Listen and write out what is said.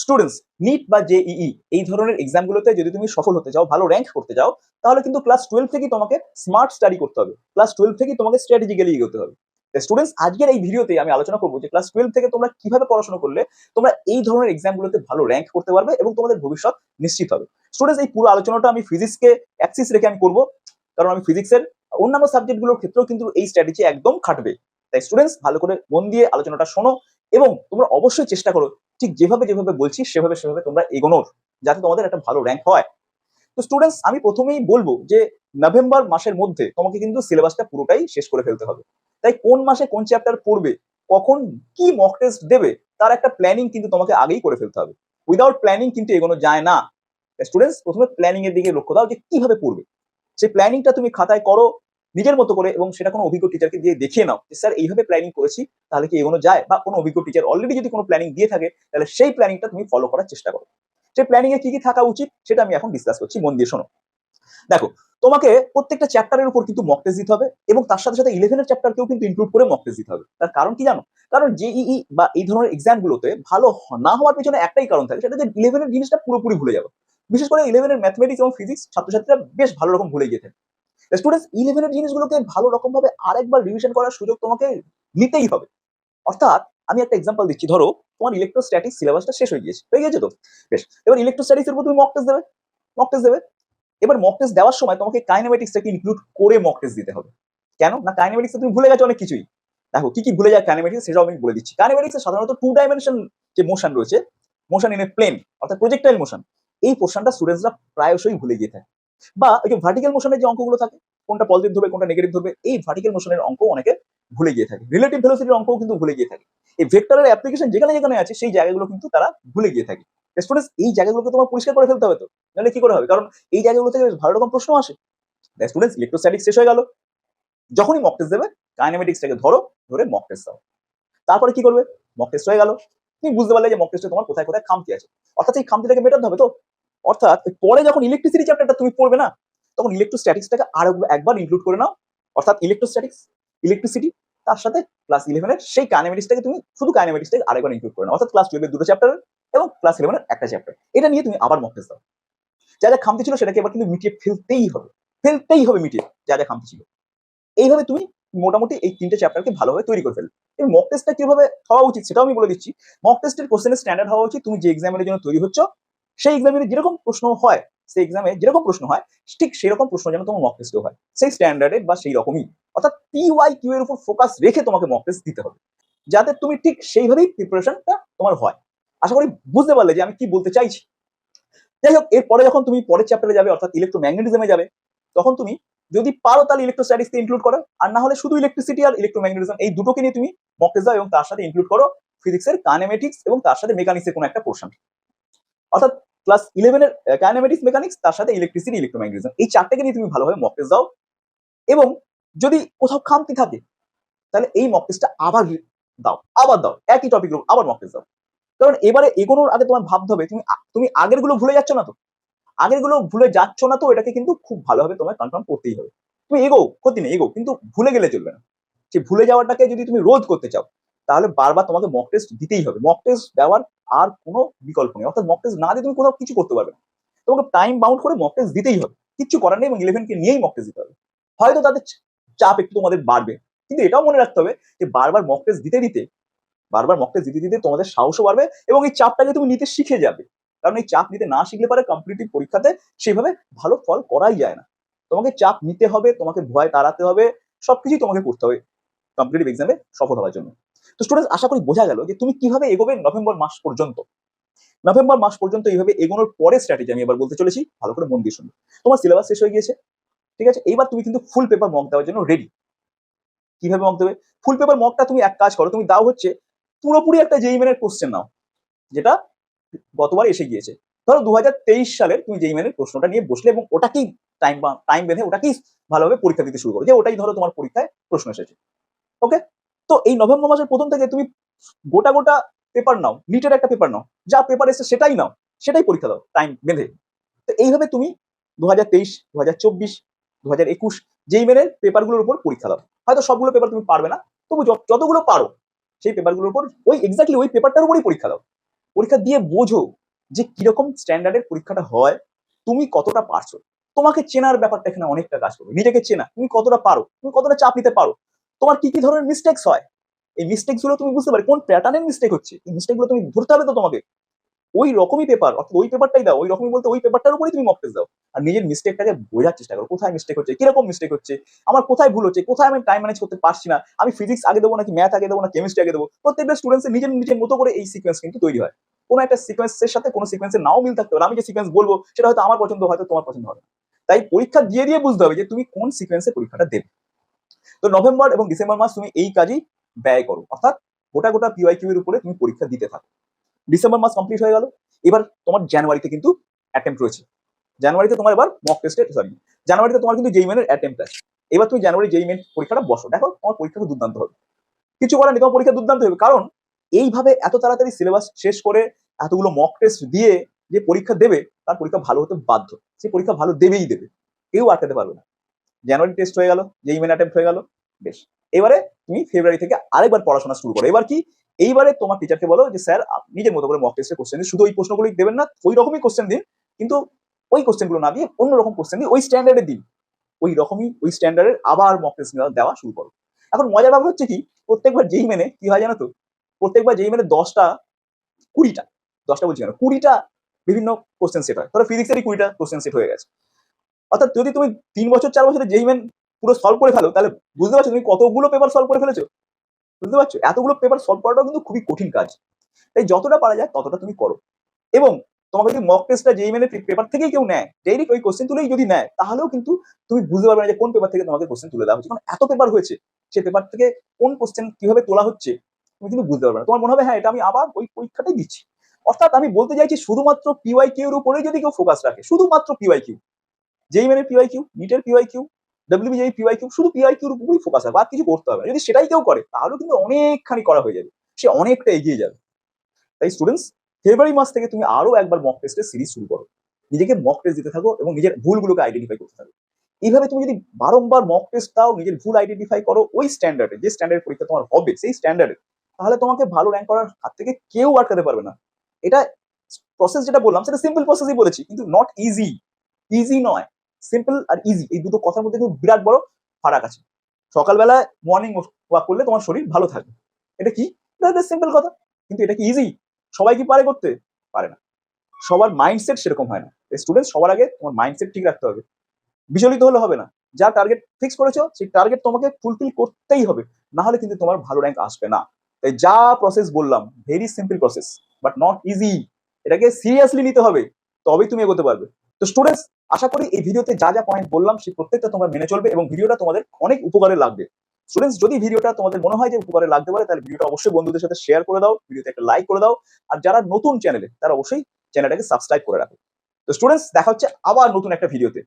Students NEET বা JEE এই ধরনের এক্সামগুলোতে যদি তুমি সফল হতে চাও, ভালো র্যাঙ্ক করতে চাও, তাহলে কিন্তু ক্লাস টুয়েলভ থেকেই তোমাকে স্মার্ট স্টাডি করতে হবে। ক্লাস টুয়েলভ থেকেই তোমাকে স্ট্র্যাটেজিক্যালি এগোতে হবে। স্টুডেন্টস আজকের এই ভিডিওতে আমি আলোচনা করব যে ক্লাস টুয়েলভ থেকে তোমরা কীভাবে পড়াশোনা করলে তোমরা এই ধরনের এক্সামগুলোতে ভালো র্যাঙ্ক করতে পারবে এবং তোমাদের ভবিষ্যৎ নিশ্চিত হবে। স্টুডেন্টস এই পুরো আলোচনাটা আমি ফিজিক্সকে অ্যাক্সিস রেখে আমি করব, কারণ আমি ফিজিক্সের অন্যান্য সাবজেক্টগুলোর ক্ষেত্রেও কিন্তু এই স্ট্র্যাটেজি একদম খাটবে। তাই স্টুডেন্টস ভালো করে মন দিয়ে আলোচনাটা শোনো এবং তোমরা অবশ্যই চেষ্টা করো ঠিক যেভাবে যেভাবে বলছি, সেভাবে সেভাবে তোমরা এগোনোর, যাতে তোমাদের একটা ভালো র্যাঙ্ক হয়। তো স্টুডেন্টস আমি প্রথমেই বলব যে নভেম্বর মাসের মধ্যে তোমাকে কিন্তু সিলেবাসটা পুরোটাই শেষ করে ফেলতে হবে। তাই কোন মাসে কোন চ্যাপ্টার পড়বে, কখন কি মক টেস্ট দেবে, তার একটা প্ল্যানিং কিন্তু তোমাকে আগেই করে ফেলতে হবে। উইদাউট প্ল্যানিং কিন্তু এগোনো যায় না। স্টুডেন্টস প্রথমে প্ল্যানিং এর দিকে লক্ষ্য দাও যে কীভাবে পড়বে। সেই প্ল্যানিংটা তুমি খাতায় করো নিজের মতো করে এবং সেটা কোনো অভিজ্ঞ টিচারকে দিয়ে দেখিয়ে নাও যে, স্যার, এইভাবে প্ল্যানিং করেছি, তাহলে কি এগোনো যায়? বা কোনো অভিজ্ঞ টিচার অলরেডি যদি কোনো প্ল্যানিং দিয়ে থাকে, তাহলে সেই প্ল্যানিংটা তুমি ফলো করার চেষ্টা করো। সেই প্ল্যানিং এ কি কি থাকা উচিত, সেটা আমি এখন ডিসকাস করছি। মন দিয়ে শোনো। দেখো, তোমাকে প্রত্যেকটা চ্যাপ্টারের উপর কিন্তু মক টেস্ট দিতে হবে এবং তার সাথে সাথে ইলেভেনের চ্যাপ্টারকেও কিন্তু ইনক্লুড করে মক টেস্ট দিতে হবে। তার কারণ কি জানো? কারণ জেইই বা এই ধরনের এক্সাম গুলোতে ভালো না হওয়ার পিছনে একটাই কারণ থাকে, সেটা যে ইলেভেনের জিনিসটা পুরোপুরি ভুলে যাবে। বিশেষ করে ইলেভেনের ম্যাথমেটিক্স এবং ফিজিক্স ছাত্রছাত্রীরা বেশ ভালো রকম ভুলে গিয়ে থাকে। স্টুডেন্টস ইলেভেনের জিনিসগুলোকে ভালো রকম ভাবে আরেকবার রিভিশন করার সুযোগ তোমাকে নিতেই হবে। অর্থাৎ আমি একটা এক্সাম্পল দিচ্ছি। ধরো, তোমার ইলেকট্রোস্ট্যাটিক্স সিলেবাসটা শেষ হয়ে গিয়েছে হয়ে গেছে তো? বেশ, এবার ইলেকট্রোস্ট্যাটিক্স এর উপর তুমি মক টেস্ট দেবে। মক টেস্ট দেবে। এবার মক টেস্ট দেওয়ার সময় তোমাকে কাইনেমেটিক্সটাকে ইনক্লুড করে মক টেস্ট দিতে হবে। কেন? না কাইনেমেটিক্স তুমি ভুলে গেছো অনেক কিছুই। দেখো, কি কি ভুলে যায় কাইনেমেটিক্স সেটাও আমি বলে দিচ্ছি। কাইনেমেটিক্সে সাধারণত টু ডাইমেনশন যে মোশন রয়েছে মোশন ইন এ প্লেন অর্থাৎ প্রজেক্টাইল মোশন এই পোর্শনটা স্টুডেন্টসরা প্রায়শই ভুলে গিয়ে থাকে। বা ওই যে ভার্টিক্যাল মোশনের যে অঙ্কগুলো থাকে, কোনটা পজিটিভ ধরবে, কোনটা নেগেটিভ ধরবে, এই ভার্টিক্যাল মোশনের অঙ্ক অনেকে ভুলে গিয়ে থাকে। রিলেটিভ ভেলোসিটির অঙ্কও কিন্তু ভুলে গিয়ে থাকে। এই ভেক্টরের অ্যাপ্লিকেশন যেখানে যেখানে আছে, সেই জায়গাগুলো কিন্তু তারা ভুলে গিয়ে থাকে। স্টুডেন্টস এই জায়গাগুলোকে তোমার পরিষ্কার করে ফেলতে হবে তো? নাহলে কি করে হবে? কারণ এই জায়গাগুলো থেকে ভালো রকম প্রশ্ন আসে। স্টুডেন্টস ইলেকট্রোস্ট্যাটিক্স শেষ হয়ে গেল। যখনই মক টেস্ট দেবে কাইনেমেটিক্সটাকে ধরো, ধরে মক টেস্ট দাও। তারপরে কি করবে? মক টেস্ট হয়ে গেল। তুমি বুঝতে পারলে যে মক টেস্টে তোমার কোথায় কোথায় খামতি আছে। অর্থাৎ এই খামতিটাকে মেটাতে হবে তো? অর্থাৎ পরে যখন ইলেকট্রিসিটি চ্যাপ্টারটা তুমি পড়বে না, তখন ইলেকট্রোস্ট্যাটিক্সটাকে আরও একবার ইনক্লুড করে নাও। অর্থাৎ ইলেকট্রোস্ট্যাটিক্স ইলেকট্রিসিটি তার সাথে ক্লাস ইলেভেনের সেই কাইনেমেটিক্সটাকে তুমি শুধু কাইনেমেটিক্সটাকে আরেকবার ইনক্লুড করে নাও। অর্থাৎ ক্লাস টুয়েলভের দুটো চ্যাপ্টার এবং ক্লাস ইলেভেনের একটা চ্যাপ্টার এটা নিয়ে তুমি আবার মক দাও। যা যা খামতি ছিল সেটাকে এবার কিন্তু মিটিয়ে ফেলতেই হবে। ফেলতেই হবে মিটিয়ে, যা যা খামতি ছিল। এইভাবে তুমি মোটামুটি এই তিনটে চ্যাপ্টারকে ভালোভাবে তৈরি করে ফেলবে এই মক টেস্টটা কীভাবে হওয়া উচিত সেটাও আমি বলে দিচ্ছি। মক টেস্টের কোশ্চেনের স্ট্যান্ডার্ড হওয়া উচিত। তুমি যে এক্সামের জন্য তৈরি হচ্ছ সেই এক্সামের যেরকম প্রশ্ন হয়, সেই এক্সামে যেরকম প্রশ্ন হয়, ঠিক সেরকম প্রশ্ন যেন তোমার মক টেস্টেও হয়। সেই স্ট্যান্ডার্ডের বা সেই রকমই। অর্থাৎ পি ওয়াই কিউ এর উপর ফোকাস রেখে তোমাকে মক টেস্ট দিতে হবে। যাতে তুমি ঠিক সেইভাবেই প্রিপারেশনটা তোমার হয়। আশা করি বুঝতে পারলে যে আমি কি বলতে চাইছি। যাই হোক, এরপরে যখন তুমি পরের চ্যাপ্টারে যাবে, অর্থাৎ ইলেকট্রোম্যাগনেটিজমে যাবে, তখন তুমি যদি পারো তাহলে ইলেকট্রোস্ট্যাটিক্সকে ইনক্লুড করো। আর না হলে শুধু ইলেকট্রিসিটি আর ইলেকট্রোম্যাগনেটিজম এই দুটোকে নিয়ে তুমি মক টেস্ট দাও এবং তার সাথে ইনক্লুড করো ফিজিক্সের কাইনেমেটিক্স এবং তার সাথে মেকানিক্সের কোনো একটা পোর্শন অর্থাৎ ক্লাস ইলেভেনের কাইনেমেটিক্স মেকানিক্স তার সাথে ইলেকট্রিসিটি ইলেকট্রোম্যাগনেটিজম এই চারটাকে নিয়ে তুমি ভালোভাবে মক টেস্ট দাও, এবং যদি কোথাও খামতি থাকে, তাহলে এই মক টেস্টটা আবার দাও আবার দাও। একই টপিক আবার মক টেস্ট দাও। কারণ এবারে এগোনোর আগে তোমার ভাবতে হবে, তুমি তুমি আগেরগুলো ভুলে যাচ্ছ না তো। আগেরগুলো ভুলে যাচ্ছ না তো, এটাকে কিন্তু খুব ভালোভাবে তোমায় কনফার্ম করতেই হবে। তুমি এগো ক্ষতি নেই এগো কিন্তু ভুলে গেলে চলবে না। যে ভুলে যাওয়াটাকে যদি তুমি রোধ করতে চাও তাহলে বারবার তোমাকে মক টেস্ট দিতেই হবে। মক টেস্ট দেওয়ার আর কোনো বিকল্প নেই। অর্থাৎ মক টেস্ট না দিয়ে তুমি কোথাও কিছু করতে পারবে না। তোমাকে টাইম বাউন্ড করে মক টেস্ট দিতেই হবে। কিচ্ছু করার নেই এবং ইলেভেনকে নিয়েই মক টেস্ট দিতে হবে। হয়তো তাদের চাপ একটু তোমাদের বাড়বে। কিন্তু এটাও মনে রাখতে হবে যে বারবার মক টেস্ট দিতে দিতে, বারবার মক টেস্ট দিতে দিতে তোমাদের সাহসও বাড়বে এবং এই চাপটাকে তুমি নিতে শিখে যাবে। কারণ এই চাপ নিতে না শিখলে পারে কম্পিটিটিভ পরীক্ষাতে সেভাবে ভালো ফল করাই যায় না। তোমাকে চাপ নিতে হবে, তোমাকে ভয় তাড়াতে হবে, সবকিছুই তোমাকে করতে হবে। কম্পিটিটিভ এক্সামে সফল হওয়ার জন্য। তো স্টুডেন্টস আশা করি বোঝা গেল যে তুমি কীভাবে এগোবে নভেম্বর মাস পর্যন্ত। নভেম্বর মাস পর্যন্ত এইভাবে এগোনোর পরে স্ট্র্যাটেজি আমি এবার বলতে চলেছি, ভালো করে মন দিয়ে শুনবে তোমার সিলেবাস শেষ হয়ে গিয়েছে, ঠিক আছে? এইবার তুমি কিন্তু ফুল পেপার মক দেওয়ার জন্য রেডি কীভাবে মক দেবে? ফুল পেপার মকটা তুমি এক কাজ করো, তুমি দাও হচ্ছে পুরোপুরি একটা জেই মেনের কোশ্চেন নাও, যেটা গতবার এসে গিয়েছে। ধরো দু সালের তুমি যেই মেনের প্রশ্নটা নিয়ে বসলে এবং ওটাকেই টাইম টাইম বেঁধে ওটাকেই ভালোভাবে পরীক্ষা দিতে শুরু করো, যে ওটাই ধরো তোমার পরীক্ষায় প্রশ্ন এসেছে। ওকে তো এই নভেম্বর মাসের প্রথম থেকে তুমি গোটা গোটা পেপার নাও নিটের একটা পেপার নাও। যা পেপার এসে সেটাই নাও, সেটাই পরীক্ষা দাও টাইম বেঁধে তো এইভাবে তুমি দু হাজার তেইশ দু হাজার চব্বিশ দু হাজার একুশ যেই মেনের পেপারগুলোর উপর পরীক্ষা দাও। হয়তো সবগুলো পেপার তুমি পারবে না, তবু যত- যতগুলো পারো, সেই পেপারগুলোর উপর ওই এক্স্যাক্টলি ওই পেপারটার উপরই পরীক্ষা দাও। পরীক্ষা দিয়ে বোঝো যে কীরকম স্ট্যান্ডার্ডের পরীক্ষাটা হয়, তুমি কতটা পারছ। তোমাকে চেনার ব্যাপারটা এখানে অনেকটা কাজ করবে। নিজেকে চেনা, তুমি কতটা পারো, তুমি কতটা চাপ নিতে পারো। তোমার কি কি ধরনের মিস্টেক্স হয়? এই মিস্টেক্সগুলো তুমি বুঝতে পারো। কোন প্যাটার্নের মিস্টেক হচ্ছে? এই মিস্টেকগুলো তুমি ধরতে হবে তো তোমাকে। ওই রকমই পেপার অর্থাৎ ওই পেপারটাই দাও। ওই রকমই বলতে ওই পেপারটার উপরেই তুমি মক টেস্ট দাও। আর নিজের মিস্টেকটাকে বোঝার চেষ্টা করো। কোথায় মিস্টেক হচ্ছে? কীরকম মিস্টেক হচ্ছে? আমার কোথায় ভুল হচ্ছে? কোথায় আমি টাইম ম্যানেজ করতে পারছি না? আমি ফিজিক্স আগে দেবো নাকি ম্যাথ আগে দেবো না কেমিস্ট্রি আগে দেবো? প্রত্যেকটা স্টুডেন্টসের নিজের নিজের মতো করে এই সিকোয়েন্স কিন্তু তৈরি হয়। কোনো একটা সিকোয়েন্সের সাথে কোনো সিকোয়েন্সের নাও মিল থাকতে পারে। আমি যে সিকোয়েন্স বলব, সেটা হয়তো আমার পছন্দ, হয়তো তোমার পছন্দ হবে। তাই পরীক্ষা দিয়ে দিয়ে বুঝতে হবে যে তুমি কোন সিকোয়েন্সে পরীক্ষাটা দেবে। তো নভেম্বর এবং ডিসেম্বর মাস তুমি এই কাজই ব্যয় করো। অর্থাৎ গোটা গোটা পিওয়াই কিউ এর উপরে তুমি পরীক্ষা দিতে থাকো। ডিসেম্বর মাস কমপ্লিট হয়ে গেল। এবার তোমার জানুয়ারিতে কিন্তু অ্যাটেম্প রয়েছে। জানুয়ারিতে তোমার এবার মক টেস্টে সরি জানুয়ারিতে তোমার কিন্তু যেই মেনের অ্যাটেম্প আছে। এবার তুমি জানুয়ারি যেই মেন পরীক্ষাটা বসো। দেখো, তোমার পরীক্ষাটা দুর্দান্ত হবে। কিছু করার নেই, তোমার পরীক্ষা দুর্দান্ত হবে। কারণ এইভাবে এত তাড়াতাড়ি সিলেবাস শেষ করে এতগুলো মক টেস্ট দিয়ে যে পরীক্ষা দেবে, তার পরীক্ষা ভালো হতে বাধ্য। সে পরীক্ষা ভালো দেবেই দেবে। কেউ আটকাতে পারবে না। জানুয়ারি টেস্ট হয়ে গেল যেই মেন অ্যাটেম্প হয়ে গেল। বেশ। এবারে তুমি ফেব্রুয়ারি থেকে আরেকবার পড়াশোনা শুরু করো। এবার কি? এইবারে তোমার টিচারকে বলো যে, স্যার নিজের মতো করে মক টেস্টের কোশ্চেন দিন, শুধু ওই প্রশ্নগুলোই দেবেন না, ওই রকমই কোশ্চেন দিন, কিন্তু ওই কোশ্চেনগুলো না দিয়ে অন্য রকম কোশ্চেন দিন ওই স্ট্যান্ডার্ডের দিন। ওই রকমই, ওই স্ট্যান্ডার্ডের আবার মক টেস্ট দেওয়া শুরু করো। এখন মজার ব্যাপার হচ্ছে কি, প্রত্যেকবার যেই মেনে কি হয় জানো তো? প্রত্যেকবার যেই মেনে দশটা, কুড়িটা, দশটা বলছি কেন? কুড়িটা বিভিন্ন কোশ্চেন সেট হয়। ধরো ফিজিক্সেরই কুড়িটা কোশ্চেন সেট হয়ে গেছে। অর্থাৎ যদি তুমি তিন বছর, চার বছরে যেই মেন পুরো সলভ করে ফেলো, তাহলে বুঝতে পারছ তুমি কতগুলো পেপার সলভ করে ফেলেছো? বুঝতে পারছ? এতগুলো পেপার সলভ করাটাও কিন্তু খুবই কঠিন কাজ। তাই যতটা পারা যায়, ততটা তুমি করো। এবং তোমাকে যদি মক টেস্টটা যেই মেনে পেপার থেকেই কেউ নেয় ডাইরেক্ট ওই কোশ্চেন তুলেই যদি নেয়, তাহলেও কিন্তু তুমি বুঝতে পারবে না যে কোন পেপার থেকে তোমাকে কোশ্চেন তুলে দেওয়া হচ্ছে। কারণ এত পেপার হয়েছে, সে পেপার থেকে কোন কোশ্চেন কীভাবে তোলা হচ্ছে, তুমি কিন্তু বুঝতে পারবে না। তোমার মনে হবে হ্যাঁ এটা আমি আবার ওই পরীক্ষাটাই দিচ্ছি। অর্থাৎ আমি বলতে চাইছি, শুধুমাত্র পিওয়াই কিউ এর উপরেই যদি কেউ ফোকাস রাখে, শুধুমাত্র পিওয়াই কিউ যেই মেনের পিওয়াই কিউ নিটের PY Q WBI PY Q শুধু পিওয়াই কিউর উপরেই ফোকাস রাখবে আর কিছু করতে হবে। যদি সেটাই কেউ করে, তাহলেও কিন্তু অনেকখানি করা হয়ে যাবে, সে অনেকটা এগিয়ে যাবে। তাই স্টুডেন্টস ফেব্রুয়ারি মাস থেকে তুমি আরও একবার মক টেস্টের সিরিজ শুরু করো। নিজেকে মক টেস্ট দিতে থাকো এবং নিজের ভুলগুলোকে আইডেন্টিফাই করতে থাকো। এইভাবে তুমি যদি বারংবার মক টেস্ট দাও, নিজের ভুল আইডেন্টিফাই করো, ওই স্ট্যান্ডার্ডে যে স্ট্যান্ডার্ড পরীক্ষা তোমার হবে, সেই স্ট্যান্ডার্ডে তাহলে তোমাকে ভালো র্যাঙ্ক করার হাত থেকে কেউ আটকাতে পারবে না। এটা প্রসেস যেটা বললাম, সেটা সিম্পল প্রসেসই বলেছি, কিন্তু নট ইজি ইজি নয়। সিম্পল আর ইজি এই দুটো কথার মধ্যে কিন্তু বিরাট বড় ফারাক আছে। সকালবেলায় মর্নিং ওয়াক করলে তোমার শরীর ভালো থাকবে। এটা কি? সিম্পল কথা। কিন্তু এটা কি ইজি সবাই কি পারে করতে? পারে না। সবার মাইন্ডসেট সেরকম হয় না। স্টুডেন্ট সবার আগে তোমার মাইন্ডসেট ঠিক রাখতে হবে। বিচলিত হলে হবে না। যা টার্গেট ফিক্স করেছ, সেই টার্গেট তোমাকে ফুলফিল করতেই হবে। না হলে কিন্তু তোমার ভালো র্যাঙ্ক আসবে না। তাই যা প্রসেস বললাম very simple process but not easy এটাকে সিরিয়াসলি নিতে হবে। তবেই তুমি এগোতে পারবে। তো স্টুডেন্টস আশা করি এই ভিডিওতে যা যা পয়েন্ট বললাম, সেই প্রত্যেকটা তোমরা মেনে চলবে এবং ভিডিওটা তোমাদের অনেক উপকারে লাগবে। স্টুডেন্টস যদি ভিডিওটা তোমাদের মনে হয় যে উপকারে লাগতে পারে, তাহলে ভিডিওটা অবশ্যই বন্ধুদের সাথে শেয়ার করে দাও, ভিডিওতে একটা লাইক করে দাও, আর যারা নতুন চ্যানেলে তারা অবশ্যই চ্যানেলটাকে সাবস্ক্রাইব করে রাখো। তো স্টুডেন্টস দেখা হচ্ছে আবার নতুন একটা ভিডিওতে